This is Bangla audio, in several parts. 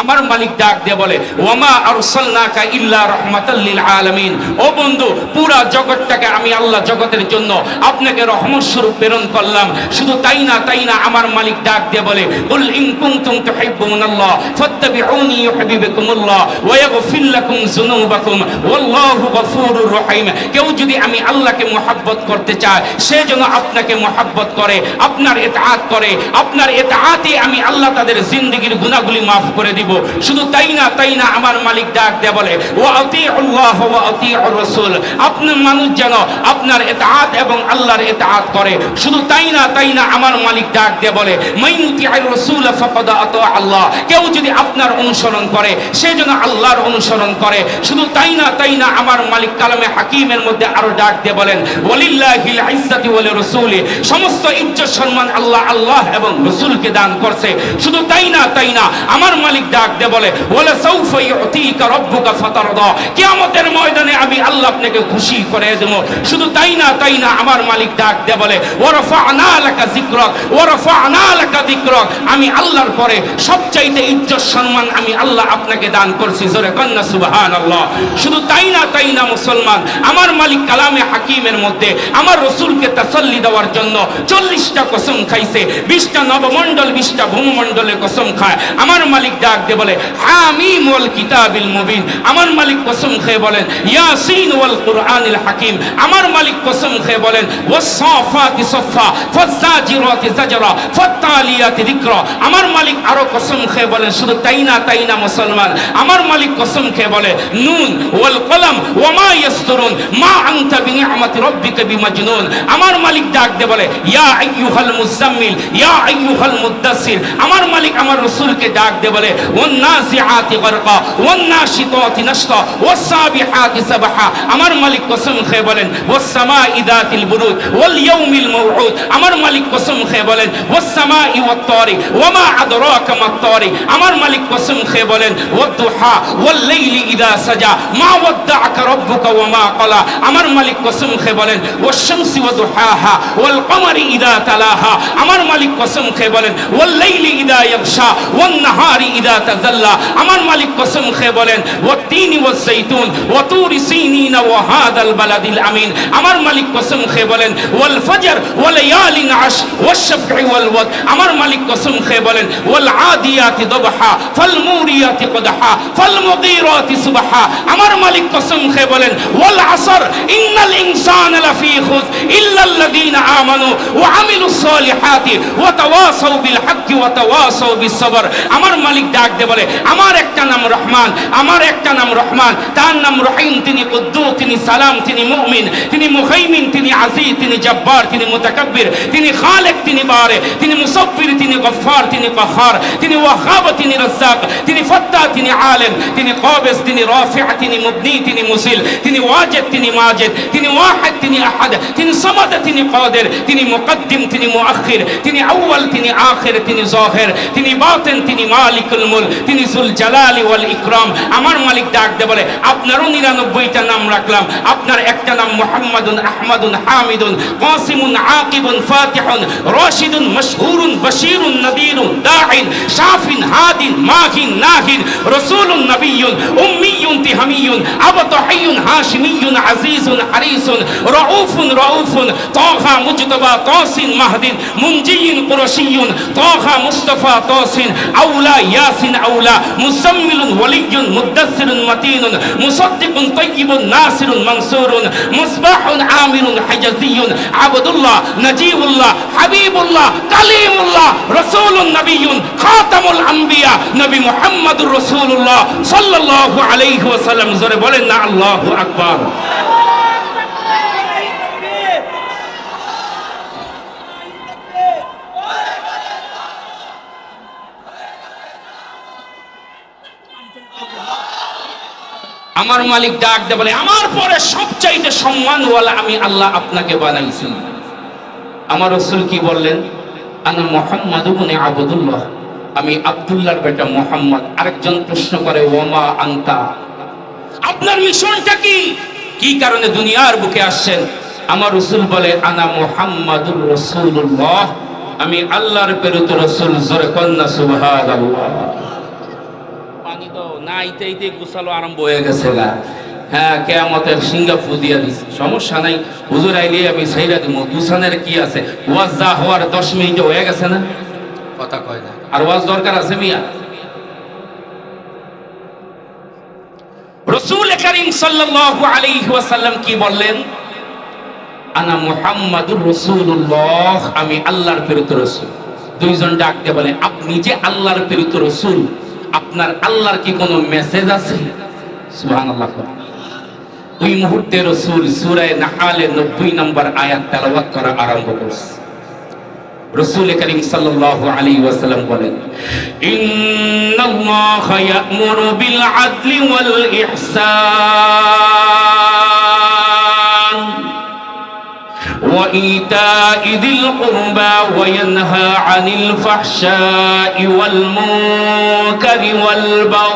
আমার মালিক ডাক দিয়ে বলে ওমা আরসালনাকা ইল্লা লিল আলামিন। ও বন্ধু, পুরা জগৎটাকে আমি আল্লাহ জগতের জন্য আপনাকে রহমত স্বরূপ প্রেরণ করলাম। শুধু তাই না তাই না আমার মালিক ডাক দিয়ে বলে, কুল ইন কুনতুম তুহিব্বুনাল্লাহ ফাত্তাবিউনি ইউহিব্বুকুমুল্লাহ ওয়া ইয়াগফির লাকুম যুনুবাকুম ওয়াল্লাহু গফুরুর রহিম। কেউ যদি আমি আল্লাহকে মোহাব্বত করতে চায়, সে যেন আপনাকে মোহাব্বত করে, আপনার ইতাআত করে, আপনার ইতাআতে আমি আল্লাহ তাদের জিন্দেগীর গুনাহগুলি মাফ করে দিব শুধু তাই না তাই না আমার মালিক ডাক দেয়া বলে, ওয়া আতিউল্লাহ ওয়া আতিউর রাসূল। আপনার মানুষ যেন আপনার ইতাআত এবং আল্লাহর ইতাআত করে। শুধু তাই না তাই না আমার মালিক ডাক দেয়া বলে মাইনুতি আর রাসূল আল্লাহ। কেউ যদি আপনার অনুসরণ করে, সে যেন আল্লাহর অনুসরণ করে। শুধু তাই না তাই না আমার মালিক কালামে হাকিমের মধ্যে আরও ডাক দিয়ে বলেন, ওয়ালিল্লাহিল ইজ্জাতি ওয়ালি রাসূলি। সমস্ত ইজ্জত সম্মান আল্লাহ আল্লাহ এবং রাসূলকে দান করছে। শুধু তাই না তাই না আমার মালিক বলে ময়দানে আমি আল্লাহ আপনাকে খুশি করে দেব। শুধু তাই না তাই না, আমার মালিক ডাক দিয়ে বলে যিকরাক, ওয়ারাফা'না লাকা যিকরাক। আমি আল্লাহর পরে সবচাইতে ইজ্জত, সম্মান আমি আল্লাহ আপনাকে দান করছি। জোরে কন্না সুবহানাল্লাহ। শুধু তাই না তাই না, মুসলমান, আমার মালিক কালামে হাকিমের মধ্যে আমার রসুলকে তাসল্লি দেওয়ার জন্য চল্লিশটা কসম খাইছে, বিশটা নবমণ্ডল, বিশটা ভূমমণ্ডলের কসম খায়। আমার মালিক ডাক দিয়ে বলে, হামিম ওয়াল কিতাবিল মুবিন। আমার মালিক কসম খেয়ে বলেন, ইয়াসিন ওয়াল কুরআনিল হাকিম। আমার মালিক কসম খেয়ে বলেন, ওয়াসসাফাতি সফা ফাজ্জাজিরাতি জাজরা, ফাত্তালিয়াতি যিকরা আমার মালিক আরও কসম খেয়ে বলেন, শুধু তাই না তাই না, মুসলমান? আমার মালিক কসম খেয়ে বলে, নুন ওয়াল কলম ওয়ামা ইয়াসতুরুন, মা আনতা বিনিআমাতি রাব্বিকা বিমাজনুন। আমার মালিক ডাক দে বলে, ইয়া আইয়ুহাল মুজাম্মিল ইয়া আইয়ুহাল মুদ্দাসসির আমার মালিক আমার রাসূলকে ডাক দে বলে ওয়ান নাজিআতি গরকা ওয়ান নাশিতাতি নাশতা ওয়াস সাবিহাতি সাবহা আমার মালিক কসম খেয়ে বলেন ওয়াস সামাই দাতিল বুরুজ ওয়াল ইয়াউমিল মাউউদ আমার মালিক কসম খেয়ে বলেন ওয়াস সামাই ওয়াত তারিক ওয়ামা আদরাকা মাত তারিক আমার মালিক কসম খেয়ে বলেন ওয়াদুহা ওয়াল লাইলি ইদা সাজা মা ওয়াদ্দাআকা রাব্বুকা ওয়ামা ক্বালা আমার মালিক কসম খেয়ে বলেন ওয়াশ শামসি ওয়াদুহাহা ওয়াল কমারি ইদা তালাহা আমার মালিক কসম খেয়ে বলেন ওয়াল লাইলি ইদা ইয়াগশা ওয়ান নাহারি ইদা তাজাল্লা আমার মালিক কসম খেয়ে বলেন ওয়াত তিনি ওয়াজ জাইতুন ওয়া তুরি সিনিনা ওয়া হাদাল বালাদিল আমিন আমার মালিক কসম খেয়ে বলেন ওয়াল ফজর ওয়া লায়ালিন আশ ওয়াশ শাফঈ ওয়াল ওয়াদ আমার মালিক কসম খেয়ে বলেন ওয়াল আদিয়াতি দবহা ফাল মুরিয়াতি কদহা ফাল মুগীরাতি সুবহা আমার মালিক কসম খেয়ে বলেন ওয়াল আসর ইন্নাল ইনসানা লাফি খুজ ইল্লাল্লাযীনা আমানু ওয়া আমিলুস সালিহাতি ওয়া তাওয়াসাউ বিল হাক্কি ওয়া তাওয়াসাউ বিস সবর আমার মালিক ডাক দে বলে, আমার একটা নাম রহমান, আমার একটা নাম রহমান। তার নাম রহিম, তিনি কুদ্দুস, তিনি সালাম, তিনি মুমিন, তিনি মুহাইমিন, তিনি আজিজ, তিনি জব্বার, তিনি মুতাকাব্বির, তিনি খালিক, তিনি বারে, তিনি মুসাফির তিনি গফফার, তিনি কাহার তিনি ওয়াহাব, তিনি রাজ্জাক, তিনি ফত্তা, তিনি আলেম, তিনি কাবিজ তিনি রাফিআ, তিনি মুবনি, তিনি মুসিল, তিনি ওয়াজিদ, তিনি মাজিদ, তিনি ওয়াহিদ, তিনি আহাদ, তিনি সামাদ, তিনি কাদির, তিনি মুকদ্দিম, তিনি মুআখির, তিনি আউয়াল, তিনি আখির, তিনি জাহির, তিনি বাতিন, তিনি মালিকুল মুল তিনি জুল জালালি ওয়াল ইকরাম, আমার মালিক ডাক দে বলে, আপনারও নিরানব্বইটা নাম রাখলাম। আপনার একটা নাম মুহাম্মাদুন আহমাদুন হামিদুন, কাসিমুন আকিবুন ফাতিহুন, রাশিদুন মশহুরুন বশীরুন নদীরুন দাঈন, শাফিন হাদিন মাহিন নাহিন, রাসূলুন নবিয়্যুন উম্মিয়্যুন তিহামিয়্যুন আবতাহিয়্যুন হাশিমিয়্যুন আজিজুন হারিসুন, রাউফুন রাউফুন, তাহা মুজতবা তাসিন মাহদিন, মুনজিয়িন কুরশিয়্যুন, তাহা মুস্তাফা তাসিন আউলা ইয়াসিন আউলা, মুসাম্মিলুন, ওয়ালিয়্যুন মুদ্দাসসিরুন মাতিনুন, মুসাদ্দিকুন তাইয়্যিবুন নাসিরুন, মানসুরুন, মুসবাহুন, আমিরুন হিজাজিয়্যুন আবদুল্লাহ, নজিবুল্লাহ, হাবিবুল্লাহ, কালিমুল্লাহ, রাসূলুন নবিয়্যুন খাতামুল আম্বিয়া, নবী মুহাম্মদুর রাসূলুল্লাহ, সাল্লাল্লাহু আলাইহি ওয়াসাল্লাম। জোরে বলেন না, আল্লাহু আকবার। আমার মালিক ডাক দে বলে, আমার পরে সবচাইতে সম্মানওয়ালা আমি আল্লাহ আপনাকে বানাইছি। আমার রসুল কি বললেন? আনা মোহাম্মদ আবদুল্লাহ। আমি আব্দুল্লাহর বেটা মোহাম্মদ। আরেকজন প্রশ্ন করে, ওমা আন্তা? আপনার মিশনটা কি? কি কারণে দুনিয়ার বুকে আসছেন? আমার রসুল বলে, আনা মোহাম্মদুর রসুল্লাহ আমি আল্লাহর প্রেরিত রসুল, জোরে কন্যা তো না আইতে আইতে গুছালো আরম্ভ হয়ে গেছে গা। হ্যাঁ কেয়ামতের দিয়া সমস্যা নাই। হুজুর আইলে আমি সাইরা দিব গুছানের কি আছে? ওয়াজ যা হওয়ার দশ মিনিটে হয়ে গেছে না? কথা কয় না। আর ওয়াজ দরকার আছে মিয়া? রসুল করিম সাল্লাল্লাহু আলাইহি ওয়াসাল্লাম কি বললেন? আনা মুহাম্মাদুর রাসূলুল্লাহ আমি আল্লাহর প্রেরিত রাসূল। দুইজন ডাক দিয়ে বলে আপনি যে আল্লাহর প্রেরিত রাসূল আপনার আল্লাহর কি কোনো মেসেজ আছে? ওই মুহূর্তে রসুল সুরায় নাহালে 90 নম্বর আয়াত তেলাওয়াত করা আরম্ভ করছে। রসুল করিম সাল্লাল্লাহু আলী ওয়াসাল্লাম বলেন, ইন্নাল্লাহ ইয়া'মুরু বিল আদলি ওয়াল ইহসান। وإيتاء ذي القربى وينهى عن الفحشاء والمنكر والبغي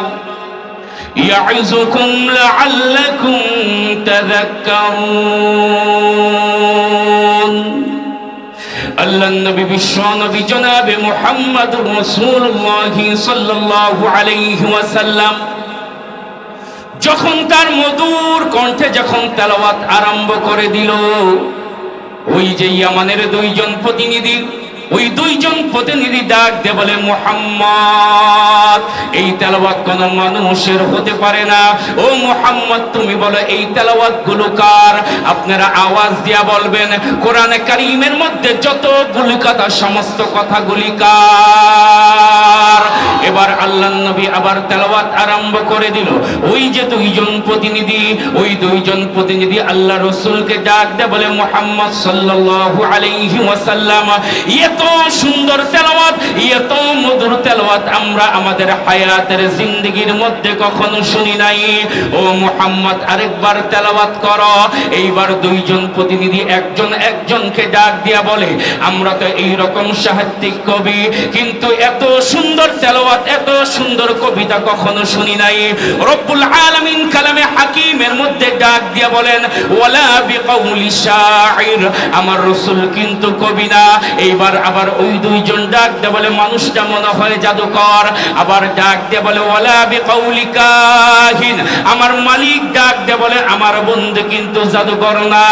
يعظكم لعلكم تذكرون আল্লাহ নবী বিশ্ব নবী জনাবে মুহাম্মদ রাসূলুল্লাহ সাল্লাল্লাহু আলাইহি ওয়াসাল্লাম যখন তার মধুর কণ্ঠে যখন তেলাওয়াত আরম্ভ করে দিল ওই যে ইয়ামানের দুইজন প্রতিনিধি ওই দুইজন প্রতিনিধি ডাক দে বলে মুহাম্মদ! এই তেলাওয়াত কোন মানুষের হতে পারে না। ও মুহাম্মদ, তুমি বলো, এই তেলাওয়াতগুলো কার? আপনারা আওয়াজ দিয়া বলবেন, কোরআনে কারীমের মধ্যে যতগুলি কথা, সমস্ত কথাগুলি কার? এবার আল্লাহ নবী আবার তেলাওয়াত আরম্ভ করে দিল। ওই যে দুইজন প্রতিনিধি, ওই দুইজন প্রতিনিধি আল্লাহ রসুলকে ডাক দে বলে, মুহাম্মদ সাল্লাল্লাহু আলাইহি ওয়াসাল্লাম, এত সুন্দর তেলাওয়াত, এত মধুর তেলাওয়াত, আমরা আমাদের হায়াতের জিন্দেগির মধ্যে কখনো শুনি নাই। ও মুহাম্মদ, আরেকবার তেলাওয়াত করো। এইবার দুইজন প্রতিনিধি একজন একজনকে ডাক দিয়া বলে, আমরা তো এই রকম সাহিত্যিক কবি, কিন্তু এত সুন্দর তেলাওয়াত, এত সুন্দর কবিতা কখনো শুনি নাই। রব্বুল আলামিন কালামে হাকিমের মধ্যে ডাক দিয়া বলেন, ওয়ালা বিকাউলি শাইর আমার রাসূল কিন্তু কবি না। এইবার আবার ওই দুইজন ডাক দিয়ে বলে, মানুষটা মনে হয় জাদুকর। আবার ডাক দিয়ে বলে, ওয়ালা বিকাউলি কাহিন আমার মালিক ডাক দিয়ে বলে, আমার বন্ধু কিন্তু জাদুকর না।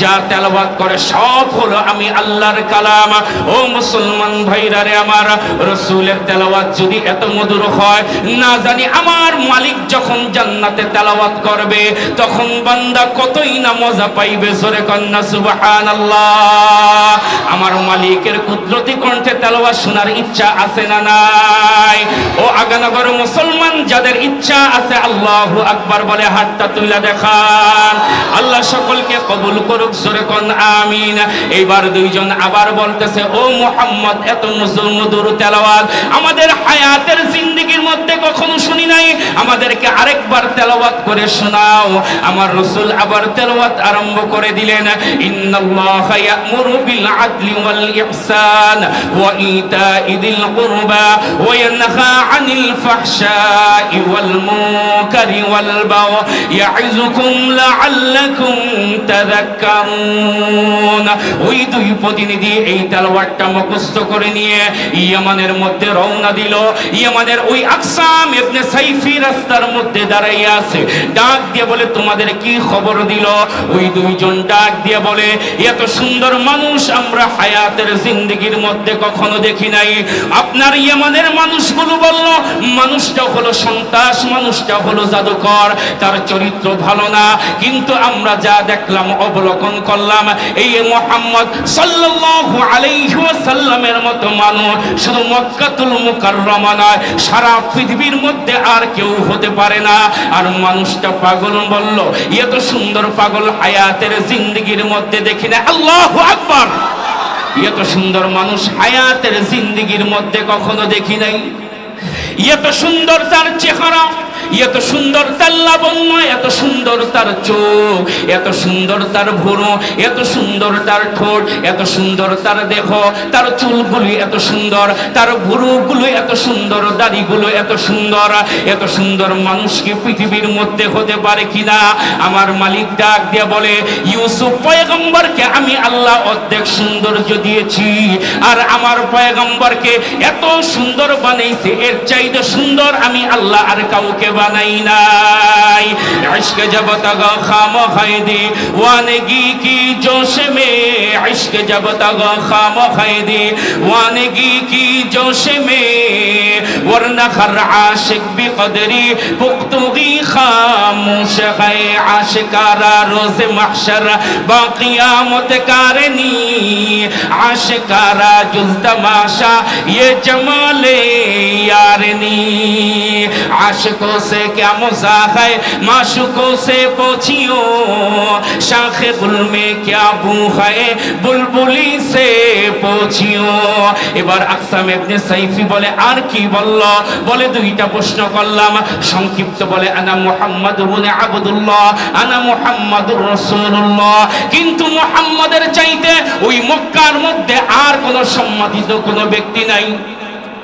যা তেলাওয়াত করে সব হলো আমি আল্লাহর কালাম। ও মুসলমান ভাইরা রে আমার, রসুলের তেলাওয়াত যদি এত মধুর হয়, না জানি আমার মালিক যখন জান্নাতে তেলাওয়াত করবে, তখন বান্দা কতই না মজা পাইবে, জোরে কন্যা সুবহানাল্লাহ। আমার মালিকের কুদরতি কণ্ঠে তেলাওয়াত শোনার ইচ্ছা আছে না নাই? ও আগানগর মুসলমান যাদের ইচ্ছা আছে আল্লাহ আকবার বলে হাতটা তুলে দেখান। আল্লাহ সকলকে কবুল করুক, জোরে কোন, আমিন। এইবার দুইজন আবার বলতেছে, ও মুহাম্মদ, এত মধুর তেলাওয়াত। আমাদের হায়াতের জিন্দেগির মধ্যে কখনো শুনি নাই। আমাদেরকে আরেকবার তেলাওয়াত করে শোনাও। আমার রাসূল আবার তেলাওয়াত আরম্ভ করে দিলেন, ইন্নাল্লাহা ইয়া'মুরু বিল আদলি ওয়াল ইহসান ওয়া ইতা'i যিল কুরবা ওয়া ইয়ানহা ওয়াল মুনকারি ওয়াল বাগই ইয়া'iযুকুম লা'আল্লাকুম তাযাক্কারুন। ওই দুই প্রতিনিধি এই তেলাওয়াতটা মুখস্থ করে নিয়ে ইয়ামানের মধ্যে রওনা দিল। ইয়ামানের ওই আকসাম ইবনে সাইফি রাস্তার মধ্যে দাঁড়াইয়া আছে। ডাক দিয়ে বলে, তোমাদের কি খবর দিল? ওই দুইজন ডাক দিয়ে বলে, এত সুন্দর মানুষ আমরা হায়াতের জিন্দগির মধ্যে কখনো দেখি নাই। আপনার ইয়ামানের মানুষগুলো মানুষটা হলো সন্ত্রাস, মানুষটা হলো জাদুকর, তার চরিত্র ভালো না। কিন্তু আমরা যা দেখলাম, অবলোকন করলাম, এই মোহাম্মদ সাল্লাল্লাহু মতো মানুষ শুধু মক্কাতুল মুকাররমা নয়, সারা পৃথিবীর মধ্যে আর কেউ হতে পারে না। আর মানুষটা পাগল বলল ইয়ে তো সুন্দর পাগল, হায়াতের জিন্দগির মধ্যে দেখি না। আল্লাহু আকবার! এত সুন্দর মানুষ, হায়াতের জিন্দগির মধ্যে কখনো দেখি নাই। এত সুন্দর তার চেহারা। এত সুন্দর তার লাবণ্য, এত সুন্দর তার চোখ, এত সুন্দর তার ভুরু এত সুন্দর তার ঠোঁট, এত সুন্দর তার দেহ, তার চুলগুলি এত সুন্দর, তার ভুরুগুলো এত সুন্দর, দাড়িগুলো এত সুন্দর এত সুন্দর মানুষ কি পৃথিবীর মধ্যে হতে পারে কিনা? আমার মালিক ডাক দিয়ে বলে, ইউসুফ পয়গম্বরকে আমি আল্লাহ অর্ধেক সৌন্দর্য দিয়েছি, আর আমার পয়গম্বরকে এত সুন্দর বানাইছে, এর চাইতে সুন্দর আমি আল্লাহ আর কাউকে বানাই নাই ইশক জব তগ খাম খাইদি ওয়ানগি কি जोश में इश्क जब तक खाम खैदी वानगी की जोश में वरना हर आशिक भी कदरी पुख्तगी खामोश है आशिकारा रोज महशर बाकियामत कारनी आशिकारा जुज तमाशा ये जमाले यारनी आशिकों से क्या मजाक है माशुकों से पहुंचियो शाख गुल में क्या बू है बुलबुली से পৌঁছিও এবার আকসাম ইবনে সাইফি বলে আর কি বলল বলে দুইটা প্রশ্ন করলাম সংক্ষিপ্ত বলে আনা মুহাম্মদ ইবনে আবদুল্লাহ আনা মুহাম্মাদুর রাসূলুল্লাহ কিন্তু মুহাম্মাদের চাইতে ওই মক্কার মধ্যে আর কোনো সম্মানিত কোনো ব্যক্তি নাই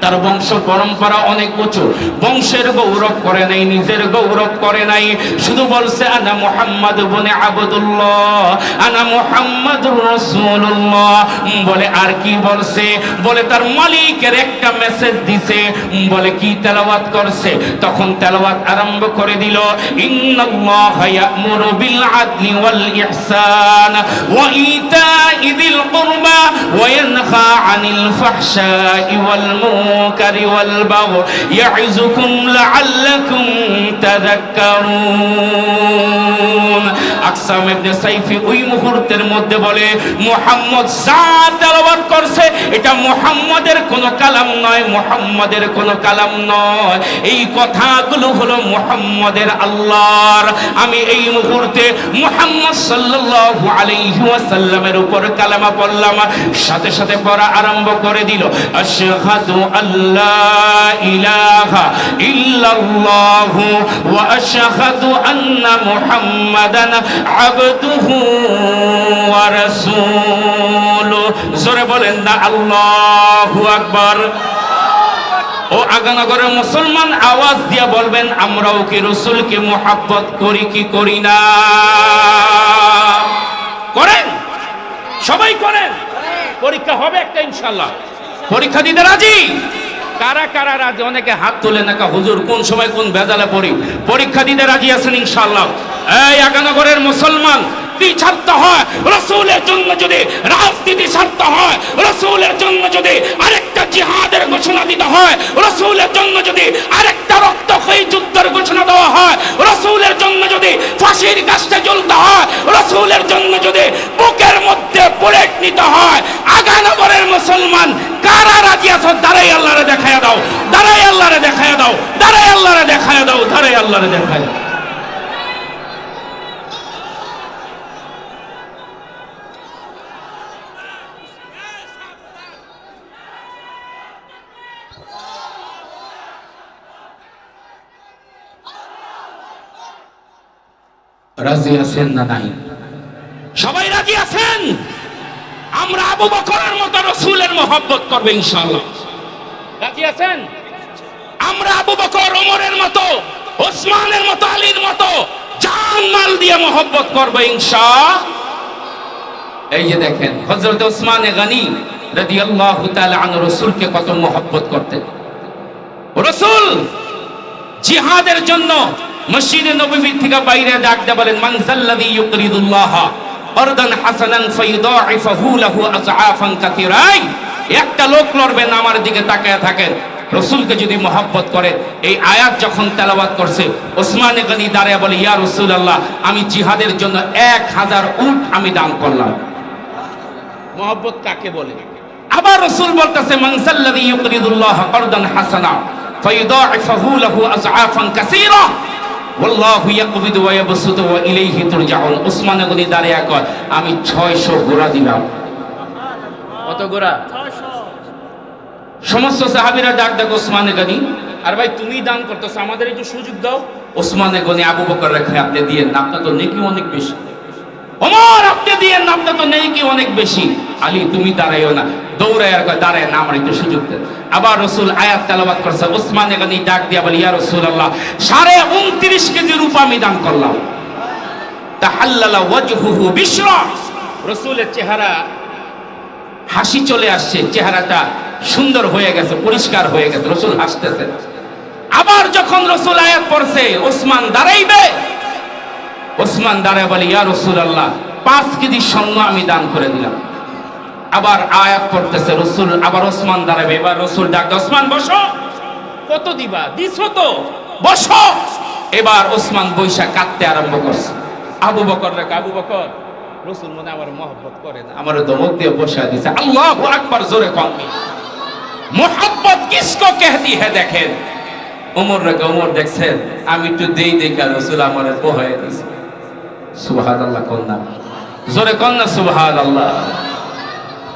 তার বংশ পরম্পরা অনেক উঁচু। বংশের গৌরব করে নাই, নিজের গৌরব করে নাই। শুধু বলছে, আনা মুহাম্মদ বনে আবদুল্লাহ, আনা মুহাম্মদ রাসূলুল্লাহ। বলে, আর কি বলছে? বলে, তার মালিকের একটা মেসেজ দিছে। বলে, কি তেলাওয়াত করছে? তখন তেলাওয়াত আরম্ভ করে দিল, ইন্নাল্লাহ ইয়ামুরু বিল আদলি ওয়াল ইহসান ওয়া ইতাই ذي القربى وينهى عن الفحشاء والمنكر والبغي يعزكم لعلكم تذكرون. আকসাম ইবনে সাইফি ওই মুহূর্তের মধ্যে বলে, মুহাম্মদ যা তেলাওয়াত করছে। এটা মুহাম্মাদের কোনো কালাম নয়, মুহাম্মাদের কোনো কালাম নয়। এই কথাগুলো হলো মুহাম্মাদের আল্লাহর। আমি এই মুহূর্তে মুহাম্মদ সাল্লাল্লাহু আলাইহি ওয়াসাল্লামের উপর কালামা পড়লাম। সাথে সাথে পড়া আরম্ভ করে দিল, আশহাদু আল্লাহ ইলাহা ইল্লাল্লাহু ওয়া আশহাদু আন্না মুহাম্মাদান আবদুহু ওয়া রাসূলুহু জোরে বলেন না, আল্লাহু আকবার। ও আগানগরের মুসলমান, আওয়াজ দিয়ে বলবেন, আমরাও কি রসুলকে মোহাব্বত করি কি করি না? করেন? সবাই করেন? পরীক্ষা হবে একটা ইনশাল্লাহ পরীক্ষা দিতে রাজি? কারা কারা রাজি? অনেকে হাত তোলে না হুজুর, কোন সময় কোন ভেজালে পড়ি? পরীক্ষা দিতে রাজি আছেন ইনশাল্লাহ এই আগানগরের মুসলমান হয়? রসুলের জন্য যদি রাজনীতি হয় জন্য যদি আরেকটা জিহাদের দিতে হয় জন্য যদি আরেকটা দেওয়া হয় জন্য যদি ফাঁসির গাছটা জ্বলতে হয়, রসুলের জন্য যদি বুকের মধ্যে বুলেট নিতে হয়, আগানগরের মুসলমান কারা রাজি আছো? দাঁড়াই আল্লাহরে দেখায় দাও, দাঁড়াই আল্লাহরে দেখায় দাও, দাঁড়াই আল্লাহরে দেখায় দাও, দাঁড়াই আল্লাহরে দেখায় দাও। রাজি আছেন না নাই? সবাই রাজি আছেন? আমরা আবু বকরের মতো রসুলের মহব্বত করবে ইনশাআল্লাহ। রাজি আছেন? আমরা আবু বকর, ওমরের মতো, ওসমানের মতো, আলীর মতো জান মাল দিয়ে মহব্বত করবে ইনশা এই যে দেখেন, হযরত ওসমান গনি রাদিয়াল্লাহু তাআলা আন রাসূলকে কত মহব্বত করতেন। রসুল জিহাদের জন্য মসজিদে নববী থেকে বাইরে ডাক দিয়ে বলেন মানজাল্লাযী ইউকরিদুল্লাহ অরদান হাসানান ফায়ুদাইফাহু লাহু আযআফান কাসীরাই একটা লোক লড়বেন, আমার দিকে তাকায় থাকেন। রসুলকে যদি মহব্বত করে, এই আয়াত যখন তেলাওয়াত করছে, ওসমান গনি দাঁড়িয়ে বলে, ইয়া রাসূলুল্লাহ, আমি জিহাদের জন্য এক হাজার উট আমি দান করলাম। মহব্বত কাকে বলে? আবার রসুল বলতেছে মানসাল্লাযী ইউকরিদুল্লাহ করদান হাসানা ফায়ুদাইফাহু লাহু আযআফান কাসীরা। ইয়াকবিদু ওয়া ইয়াবসুতু ওয়া ইলাইহি তুরজাউন। উসমান গনি দাঁড়িয়ে কয় আমি 600 ঘোড়া দিলাম। কত ঘোড়া সমস্ত সাহাবীরা ডাক ডাক ওসমান গনি আর ভাই তুমি দান করতেছো আমাদের একটু সুযোগ দাও। ওসমানে গনি আবু বকর রেখে আপনি দিয়ে না আপনার তো নেকি অনেক বেশি। ওমর আপনি দিয়ে না আপনার তো নেকি অনেক বেশি। আলী তুমি দাঁড়াইও না। দৌড়ায় দাঁড়ায় সুযোগ আবার রসুল আয়াত করছে, ওসমানে ডাক ইয়া রসুল আল্লাহ কেজি রূপা আমি দান করলাম। চেহারা হাসি চলে আসছে, চেহারাটা সুন্দর হয়ে গেছে, পরিষ্কার হয়ে গেছে, রসুল হাসতেছে। আবার যখন রসুল আয়াত পড়ছে, ওসমান দাঁড়াইবে? ওসমান দাঁড়ায় বলে, ইয়া রসুল আল্লাহ পাঁচ কেজি স্বর্ণ আমি দান করে দিলাম। আবার আয়াত পড়তেছে রসুল, আবার ওসমান দাঁড়াবে, এবার রসুল ডাক ওসমান, বসো। কত দিবা? দিছ তো। বসো। এবার ওসমান বৈশাখ কাঁদতে আরম্ভ করছে। আবু বকর রাখ আবু বকর, রসুল মনে আমার মহব্বত করে না। আমার দমক দিয়ে বসা দিছে, আল্লাহ আকবার, জোরে কমনি মহব্বত কিসকো কেহতি হে দেখেন? ওমর রেখে ওমর দেখছেন? আমি একটু দেই দেখা রসুল আমার পোহায় দিছে। সুবাহ আল্লাহ কন্যা জোরে কন্যা সুবাহ আল্লাহ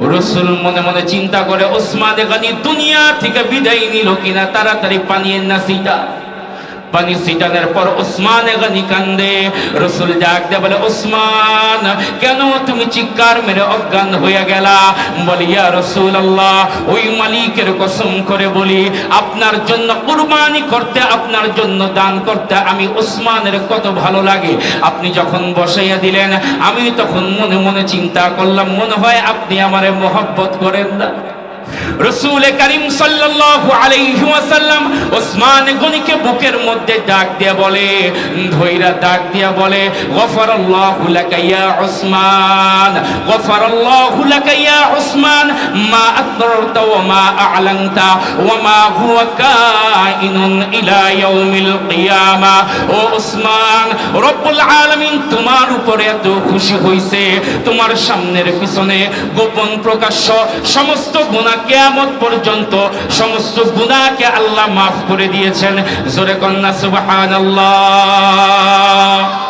রসুল মনে মনে চিন্তা করে, ওসমান গানি দুনিয়া থেকে বিদায় নিল কিনা? তাড়াতাড়ি পানির না সিটা পানি সিটানের পর ওসমান গানি কান্দে। রসুল ডাক দে বলে, ওসমান, কেন তুমি চিৎকার মেরে অজ্ঞান হয়ে গেলা? বলিয়া রসুল আল্লাহ ওই মালিকের কসম করে বলি, আপনার জন্য কুরবানি করতে, আপনার জন্য দান করতে আমি ওসমানের কত ভালো লাগে। আপনি যখন বসাইয়া দিলেন, আমি তখন মনে মনে চিন্তা করলাম, মনে হয় আপনি আমারে মোহব্বত করেন না। রসুল করিম সাল্লাল্লাহু আলাইহি ওয়াসাল্লাম ওসমান গনিকে বুকের মধ্যে ডাক দিয়ে বলে ধইরা ডাক দিয়ে বলে, গফারাল্লাহু লাকা ইয়া উসমান গফারাল্লাহু লাকা ইয়া মা আতরারতা ওয়া মা আ'লানতা ওয়া মা হুয়া কাইনুন ইলা ইয়াউমিল কিয়ামা। ও রব্বুল আলামিন তোমার উপরে এত খুশি হইছে, তোমার সামনের পিছনে গোপন প্রকাশ্য সমস্ত গুনাহ কিয়ামত পর্যন্ত সমস্ত গুণাকে আল্লাহ মাফ করে দিয়েছেন। জোরে কন্যা সুবহানাল্লাহ।